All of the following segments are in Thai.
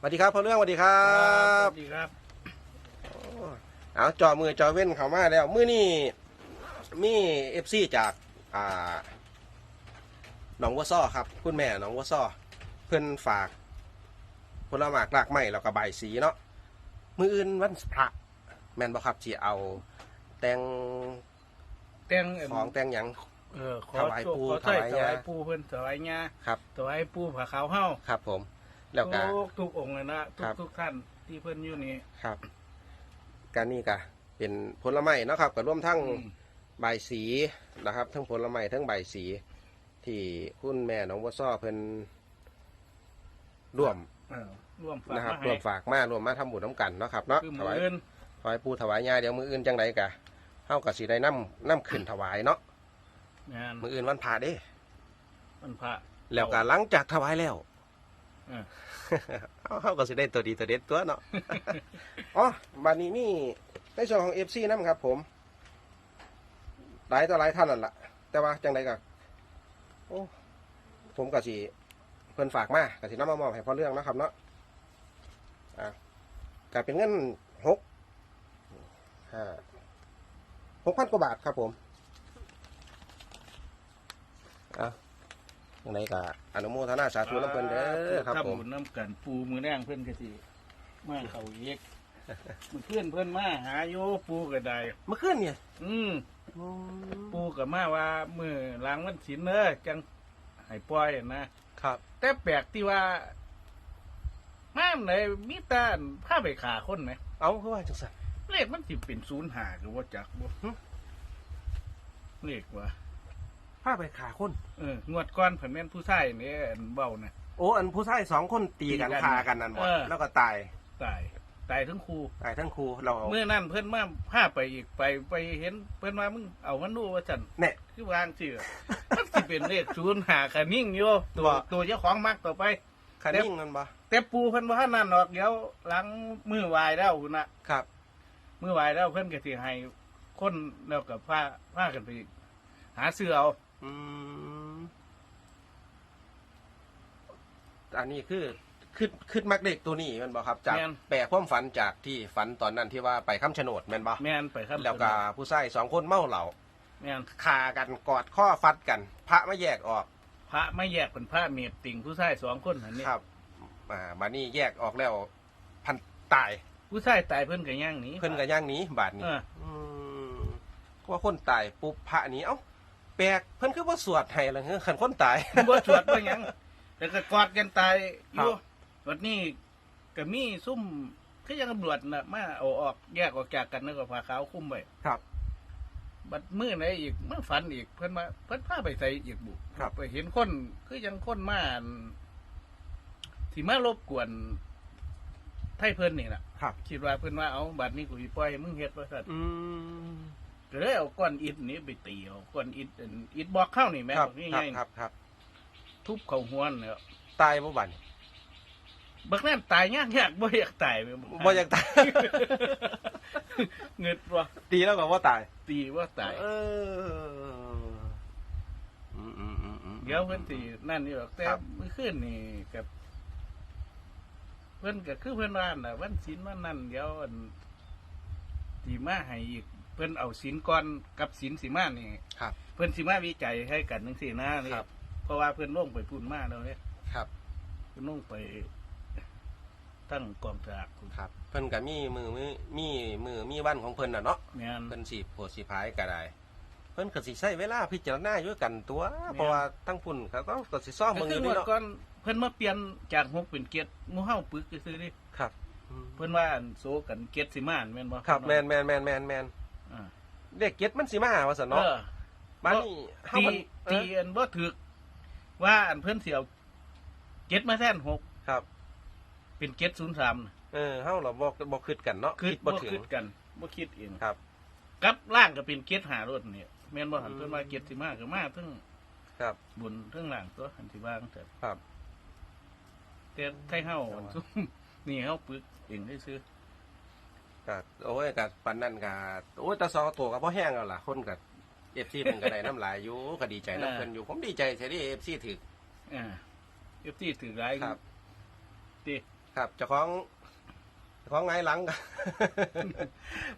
สวัสดีครับพ่อเรื่องสวัสดีครัสบวัสดีครับเอาจอมือจอเว้นเข้ามาแล้ว มือนี่มีเอฟซีจากอ่าหนองวัวซ้อครับ คุณแม่หนองวัวซ้อเพื่อนฝากผลไม้รากไม้แล้วก็ใบายสีเนาะมืออื่นวันพระ แม่นบ่ครับที่เอา แตงแตงเอิ่มของแตงหยังเออขอถวายโชคปู่ขอใส่ถวายถย่าวายปูเพิ่นถวายญาครับถวายปูผาขาวเฮาครับผม แล้วก็ ทุกทุกองค์เลยนะทุครักบ ทุกท่านที่เพิ่นอยู่นี่ครับการนี่ก็เป็นผลไม้เนาะครับก็ร่วมทั้ง อืม ใบายสีนะครับ ทั้งผลไม้ทั้งใบายสี ที่คุณแม่น้องวัวซ้อเพิ่นร่วมเออร่วมฝากนะครับ มาให้ร่วมฝากมารวมมาทำบุญน้ำกันเนาะครับเนาะคือถมือวายอื่นถวายปูถวายยาเดี๋ยวมืออื่นจังไดกะเฮากับสีได้น้ำน้ำขึ้นถวายเนาะงานมืออื่นวันพาเด้ มันพระแล้วก็หลังจากถวายแล้ว เออเฮาเฮาก็สิได้ตัวดีตัวเด็ดตัวเนาะ อ๋อบัดนี้มีในส่วนของ FC นำครับ ผม หลายต่อหลายท่านนั่นละแต่ว่าจังไดก็โอ้ผมก็สิเพิ่นฝากมาก็สิน้ำมามอบให้พ่อเรื่องนะครับเนาะอะก็เป็นเงินหกห้าหกพันกว่าบาทครับผมอะ จังไดก็อนุโมทนาสาธุน้ำเพิ่นเด้อครับผมทำบุญน้ำกันปูมือแรงเพิ่นก็สิมาเขาเอกมันเพื่อนเพิ่นมาหาโยปูก็ได้เมื่อคืนเนี่ยอืมปูก็มาว่ามือล้างวันศีลเด้อจังให้ปล่อยนะครับ แต่แปลกที่ว่าม่ามไหนมีแตาผ้าไปขาคนไหม เอาคือว่าจังสันเลขมันสิเป็นศูนย์หาหรือว่าจักบ่หึเลขว่า พาไปขาคน เอองวดก้อนเพิ่นแม่นผู้ชายนี่อันเบ้านะโอ้อันผู้ชายสองคนตีกันตีกันคากันนั่นหมดเออ แล้วก็ตายตายตายทั้งคู่ตายทั้งครูเราเอาเมื่อนั้นเพิ่นมาพาไปอีกไปไปเห็นเพิ่นว่ามึงเอามันดูว่าจันเนี่ย คือวางชื่อ มันสิเป็นเลขศูนย์หาคะนิ่งอยู่ตัวบ่ตัวเจ้าของมักต่อไป คันนิ่งกันปะแต่ปูเพิ่นว่านั่นดอกเดี๋ยวหลังมือวายแล้วคุณน่ะ ครับเมื่อวานแล้วเพื่อนก็สิให้คนแล้วกับผ้าผ้ากันไป หาเสื้อเอา อืมอันนี้คือขึ้นขึ้นมักเด็กตัวนี้แมันบอครับ จากแปลความฝันจากที่ฝันตอนนั้นที่ว่าไปค้ำโฉนดแม่นบอแม่นไปครับแล้วก็ผู้ชายสองคนเมาเหล้าแม่นคากันกอดข้อฟัดกัน พระไม่แยกออกพระไม่แยกเป็นพระเมียบติ่งผู้ชายสองคนหันนี่ครับอ่ามานี่แยกออกแล้ว พันตาย ผู้ชายตายเพื่อนก็ย่างหนีเพิ่นกับย่างหนี้บาทนี้เอออื มว่าคนตายปุ๊บพระหนี้เอ้าแปลกเพิ่นคือว่าสวดให้เลยเฮ้ยขันคนตาย บ่สวดบ่หยังแล้วก็กอดกันตายอครัยู่บวันนี้ก็มีซุ่มคือยังตำรวจน่ะมาเอาออกแยกออกจากกันแล้วก็ผ้าขาวคลุมไว้ครับ บัดมื้อไหนอีกมาฝันอีกเพิ่นมาเพิ่นพาไปใส่อีกบุครับ ไปเห็นคนคือยังคนมาอั่นที่มารบกวนไทยเพิ่นนี่ล่ะ ครับ คิดว่าเพิ่นว่าเอาบัดนี้กูสิปล่อยให้มึงเฮ็ดว่าซั่นอืม ก็เลยเอาก้อนอิฐนี้ไปตีเอาก้อนอิฐอันอิฐบอกเข้านี่แม่ครับนี่ครัไงบครับครับทุบเข้าหัวเนี่ยตายบ่บัดนี้บักนั้นตายยากยากบ่อยากตายไปบ่อยากตาย เงิดว่าตีแล้วก็ว่าตายตีว่าตาย เอออืมอืมอืมอืม เดี๋ยวเพิ่นสินั่นนี่หรอกแต่ครับ เมื่อคืนนี่กับ เพิ่นก็คือเพิ่นว่าน่ะวันศีลวันนั้นเดี๋ยวอันสิมาให้อีก เพิ่นเอาศีลก่อนกับศีลสิมานี่ครับ เพิ่นสิมาวิจัยให้กันจังซี่นะนี่ครับ เพราะว่าเพิ่นลงไปพุ่นมาแล้วเนี่ยครับเพิ่นลงไปตั้งกองสลากครับ เพิ่นก็มีมือมือมีมือมีวันของเพิ่นน่ะเนาะแม่น เพิ่นสิโพดสิพายก็ได้ เพิ่นก็สิใช้เวลาพิจารณาอยู่กันตัวเพราะว่าทั้งพุ่นเขาก็ก็สิซ่อมก็เบิ่งอคือยู่หมนี่ดเนาะก่อนเพิ่นมาเปลี่ยนจากหกเป็นเกียรติหมู่เฮาปึกซื่อๆนี่ครับอืมเพิ่นว่าอันโซกันเกียรติสิมาอันแม่นบ่ครับแม่นแม่นแม่นแม่นแม่น อ่าเด็กเก็ดมันสิมาว่าซั่นเอเนาะอบ้านนี้เฮาตีมันเอตีออันบ่ถึก ว่าอันเพิ่นสิเอาเจ็ดมาแทนหกครับ เป็นเจ็ดศูนย์สามเออเฮาเราบ่บ่คิดกันเนาะคือคิดบ่บ่ถึง คิดกันบ่คิดเองครับ กับล่างก็เป็นเจ็ดหารถเนี่ยแม่นบ่หันอืม เพิ่นว่าเจ็ดสิมาก็มาทั้งครับ บุญทั้งล่างตัวหันสิว่าจังซั่นครับ แต่ไทเฮาอันซุ่มนี่เฮาปึกเองได้ซื้อ ก็โอ้ยก็ปานนั้นก็โอ้ยแตาซอตัวก็บ่แห้งแล้วล่ะคนก็ FC เพิ่นก็ได้น้ำลายอยู่ก็ดีใจนํเพิ่นอยู่ ผมดีใจแท้ที่ FC ถึกอ่า FT ถือหลายครับติครับเจ้าของเจ้าของไงายหลัง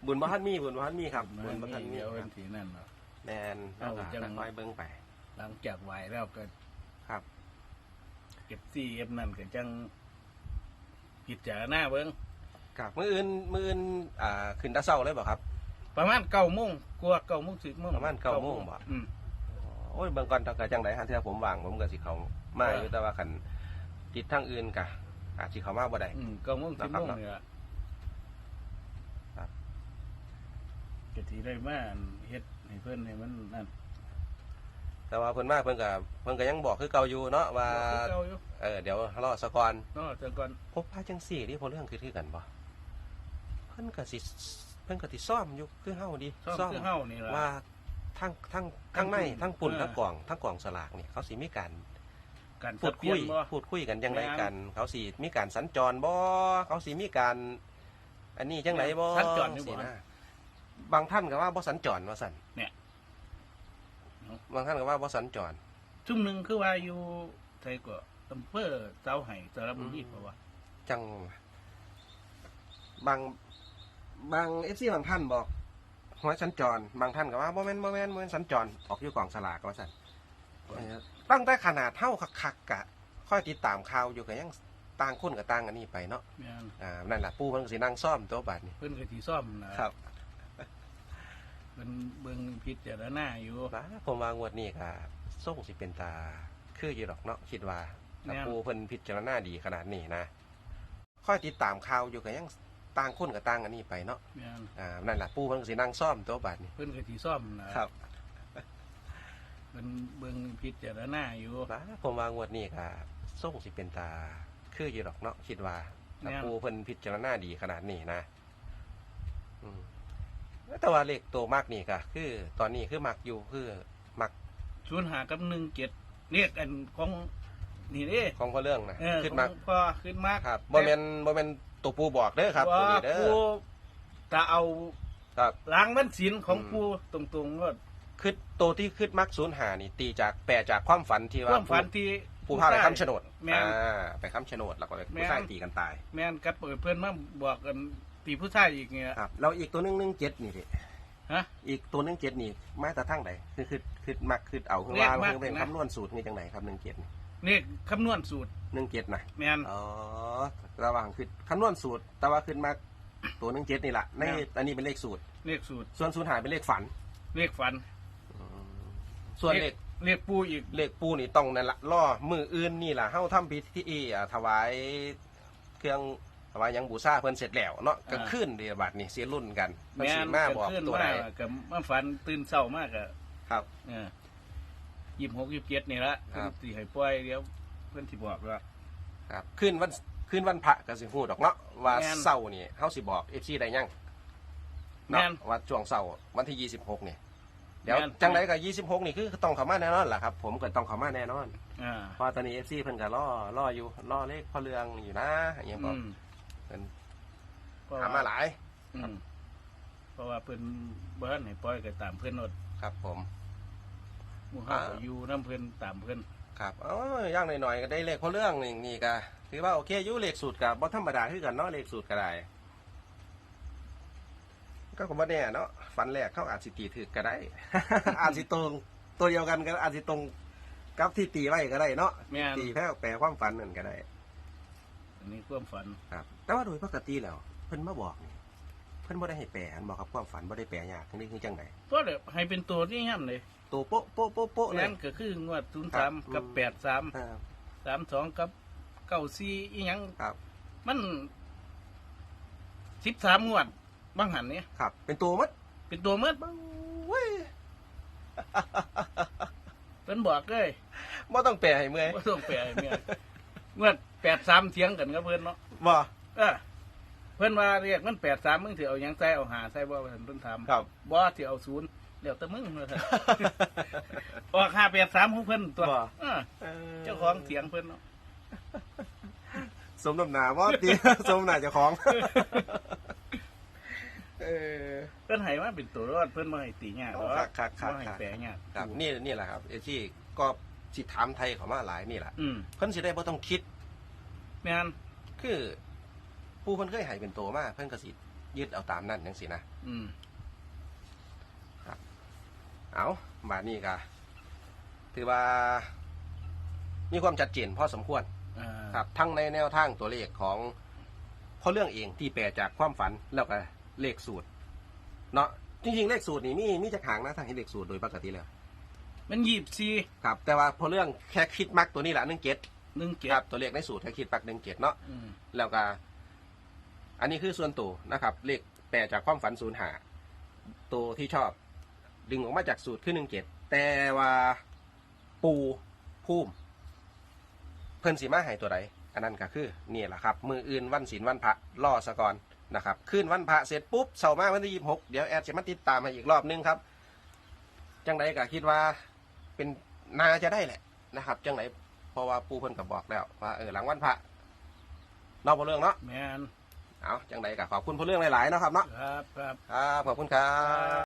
บุญบ้านมีบุญบ้านมีครับ บุญบ้านมีเดี๋ยวควัรับนที่นั่นเนาะแมนเอาเอาจัจะงคอยเบิ้งไป หลังจากไหวแล้วก็ครับเก็บซี่เอฟนั่นก็จังพิจารณาเบิ้ง ครับมืออื่นมืออื่นอ่าขึ้นตาเศร้าเลยบ่ครับ ประมาณเก้าโมงกว่าเก้าโมงสิบโมงประมาณเก้าโมงบ่ อืม โอ้ยเบิ่งก่อนถ้าเกิดจังไดฮะที่ผมว่างผมก็สิเขามาอยู่แต่ว่าคันติดทางอื่นกะอาจสิเขามาบ่ได้ อืมเก้าโมงสิบโมงนะครับเนี่ยครับก็ทีได้มาเฮ็ดให้เพิ่นให้มันนั่นแต่ว่าเพิ่นมาเพิ่นก็เพิ่นก็ยังบอกคือเก่าอยู่เนาะว่าบอกคือเก่าอยู่เออเดี๋ยวรอสะก่อนเนาะจังก่อน พบพาจังสี่ที่พอเรื่องคือคือกันบ่ เพิ่นก็สิเพิ่นก็สิซ่อมอยู่คือเฮาดีซ่อมคือเฮานี่ล่ะ ว่าทั้งทั้งทั้งในทั้ทั้งงปุ่ปุ่นนเออ ทั้งกล่องทั้งกล่องสลากนี่เขาสิมีการการพูดสับเปลี่คุยยนบ่ พูดคุยกันจังไดแม่น กัน เขาสิมีการสัญจรบ่เขาสิมีการ อันนี้จังไดบ่สัญจรอยู่บ่ สินะบางท่านก็ว่าบ่สัญจรว่าซั่นเนี่ย บางท่านก็ว่าบ่สัญจร ชุ่มหนึงคือว่าอยู่ไทยก็อำเภอเสาไห้สระบุรีอืม เพราะว่า จัง บาง บาง FC บางท่านบอกหัวสัญจร บางท่านก็ว่าบ่แม่นบ่แม่นบ่แม่นสัญจร ออกอยู่กล่องสลากว่าซั่นเอ่อตั้งแต่ขนาดเท่าคักๆกะค่อยติดตามข่าวอยู่ก็ยังต่างคนกับต่างอันนี้ไปเนาะแม่นอ่านั่นแหละปู่มันก็สินั่งซ่อมตัวบาดนี่เพิ่นก็สิซ่อมนะครับ เพิ่นเบิ่งพิจารณาอยู่ นะผมว่างวดนี้ก็ส่งสิเป็นตา คืออยู่ดอกเนาะคิดว่าถ้าแม่นปู่เพิ่นพิจารณาดีขนาดนี้นะค่อยติดตามข่าวอยู่ก็ยัง ต่างคนกับต่างอันนี้ไปเนาะแม่นอ่านั่นแหละปู่มันก็สินั่งซ่อมตัวบาดนี่เพิ่นก็สิซ่อมนะครับเพิ่นเบิ่งพิจารณาอยู่นะผมว่างวดนี้ก็ส่งสิเป็นตา คืออยู่ดอกเนาะคิดว่าถ้าแม่น ปู่เพิ่นพิจารณาดีขนาดนี้นะอืมแต่ว่าเลขตัวมากนี่ก็คือ ตอนนี้คือมักอยู่คือมักศูนย์หากับหนึ่งเจ็ดเรียกกันของนี่เด้ของพ่อเรื่องนะเออขึ้นมัก ของพอขึ้นมากครับบ่แม่นบ่แม่น ตัวปูบอกเด้อครับตัวว่านี้เด้ปูอจะเอาครับล้างมันศีลของอืมปูตรงๆก็คือตัวที่ขึ้นมักศูนย์หานี่ ตีจากแปลจากความฝันที่คว่า วามฝันที่ ผู้พาไปค้ำชะโนดแม่นอ่าไปค้ำชะโนดแล้วก็แม่น ผู้ชายตีกันตาย แม่นกับเปิดเพื่อนมาบอกกันตีผู้ชายอีกเนี่ยครับ แล้วอีกตัวหนึงหนึ่งเจ็ดนี่ดิฮะ อีกตัวหนึงเจ็ดนี่มาแต่ทั้งใดคือคือคือมักคือเอาคือเลขว่ามักคือเป็นนะ คำนวณสูตรนี่จังไหนครับหนึ่งเจ็ดนี่ คำนวณสูตรหนึ่งเจ็ดนะแม่นอ๋อระหว่างคือคำนวณสูตร แต่ว่าขึ้นมาตัวหนึ่งเจ็ดนี่แหละในแม่น อันนี้เป็นเลขสูตร เลขสูตร ส่วนศูนย์หายเป็นเลขฝัน เลขฝันส่วนเลขเลขปูอีก เลขปูนี่ต้องนั่นละล่อมืออื่นนี่แหละเฮาทำพิธีอ่าถวายเครื่องถวายหยังบูชาเพิ่นเสร็จแล้วเนาะกลางคืนเดียบัดนี่เสียรุ่นกันมันแม่สินมาก็บอกขึ้นตัวมาใดกับมาฝันตื่นเศร้ามากอะครับ เออ ยี่สิบหกยี่สิบเจ็ดนี่ละครับตีให้ปล่อยเดี๋ยวเพื่อนที่บอกว่า ครับคืนวันคืนวันพระก็สิฮู้ดอกเนาะว่าแม่นเช้านี่เฮาสิบอก FC ได้ยังแม่เนาะนว่าช่วงเช้าวันที่ 26นี่เดี๋ยวแม่น จังไดก็26 นี่คือต้องเข้ามาแน่นอนล่ะครับ ผมก็ต้องเข้ามาแน่นอนอ่าเพราะตอนนี้ FC เพิ่นก็รอรออยู่รอเลขพ่อเรืองอยู่นะอย่างเงี้ยบอือกมเพิ่นเพระถามมาหลาย อืมเพราะว่าเพื่อนเบิ้นให้ปล่อยก็ตามเพื่อนนดครับผม หมู่เฮาอ่าก็อยู่น้ำเพื่อนตามเพื่อนครับเอ๋อย่างหน่อยๆก็ได้เลขพ่อเรื่องนี่นี่ก็ถือว่าโอเคอยู่เลขสูตรกับบ่ธรรมดาคือกันเนาะเลขสูตรก็ได้ก็ผมว่าแน่เนาะฝันแรกเขาอาจสิตีถือก็ได้ อาจสิตรง ตัวเดียวกันก็อาจสิตรงกับที่ตีไว้ก็ได้เนาะแม่นตีแพ้แปลความฝันนั่นก็ได้ อันนี้ความฝัน ครับ แต่ว่าโดยปกติแล้วเพิ่นมาบอกนี่เพิ่นบ่ได้ให้แปลอันบอกครับความฝันบ่ได้แปลยากทั้งนี้คือจังไดก็เดี๋ยวให้เป็นตัวที่ย่ำเลยตัวโป๊ะโป๊ะโป๊ะโป๊ะเลย นั่นก็คืองวดศูนย์ครัสาบมกับอืม แปดสามอ่าสามสองกับเก้าสี่อีหยังครับมันสิบสามงวดบางหันเนี่ยครับ เป็นตัวมัดเป็นตัวเมื่อเว้ยเป็นบอกเลยบ่ต้องแปลให้เมื่อยว่าต้องแปลให้เมียงวดแปดสามเทียงกันกับเพื่อนเนาะบ่เออ เพื่อนว่าเรียกมันแปดสามมึงถือเอาหยังใส่เอาหาใส่บ่เพิ่นเพิ่นถามครับ บ่ถือเอาศูนย์เดี๋ยวแต่มึงเลยออกห้าแปดสามของเพิ่นตัวบ่ เออเจ้าของเถียงเพิ่นเนาะสมน้ำหนาว่าตี สมน้ำหนาเจ้าของ เออ เพิ่นให้มาเป็นตัวรอดเพิ่นบ่ให้ตียากหรอกครับครับครับ บ่ให้แปลยากครับนี่นี่แหละครับเอที่ก็สิถามไทยเขามาหลายนี่แหละอืมเพิ่นสิได้บ่ต้องคิด แม่นคือ ปูเพิ่นเคยให้เป็นตัวมาเพิ่นก็สิยึดเอาตามนั้นจังซี่นะ อืม เอาบาดนี้ก็ถือว่า มีความชัดเจนพอสมควรอ่าครับ ทั้งในแนวทางตัวเลขของพ่อเรื่องเองที่แปลจากความฝันแล้วก็เลขสูตร เนาะจริง ๆ เลขสูตรนี่มีมีจะหางนะทางให้เลขสูตรโดยปกติแล้วมันยีบซีครับ แต่ว่าพอเรื่องแค่คิดมักตัวนี้แหละหนึ่งเจ็ดหนึ่งเจ็ดครับตัวเลขในสูตรแค่คิดมักหนึ่งเจ็ดเนาะ อืม แล้วก็ อันนี้คือส่วนตัวนะครับ เลขแปลจากความฝันศูนย์หาตัวที่ชอบ ดึงออกมาจากสูตรคือหนึ่งเจ็ดแต่ว่าปูพุ่มเพิ่นสีมาหายตัวใดอันนั้นก็คือนี่แหละครับ มืออื่นวันศีลวันพระล่อสะกอนนะครับขึ้นวันพระเสร็จปุ๊บเสาร์มาวันที่ยี่หกเดี๋ยวแอดจะมาติดตามให้อีกรอบนึงครับ จังไดก็คิดว่าเป็นนาจะได้แหละนะครับ จังไดเพราะว่าปูเพิ่นก็บบอกแล้วว่าเออหลังวันพระนอกบ่เรื่องเนาะแมน เอาจังไดก็ขอบคุณผู้เรื่องหลายๆเนาะครับเนาะครับครับ ครับขอบคุณครับ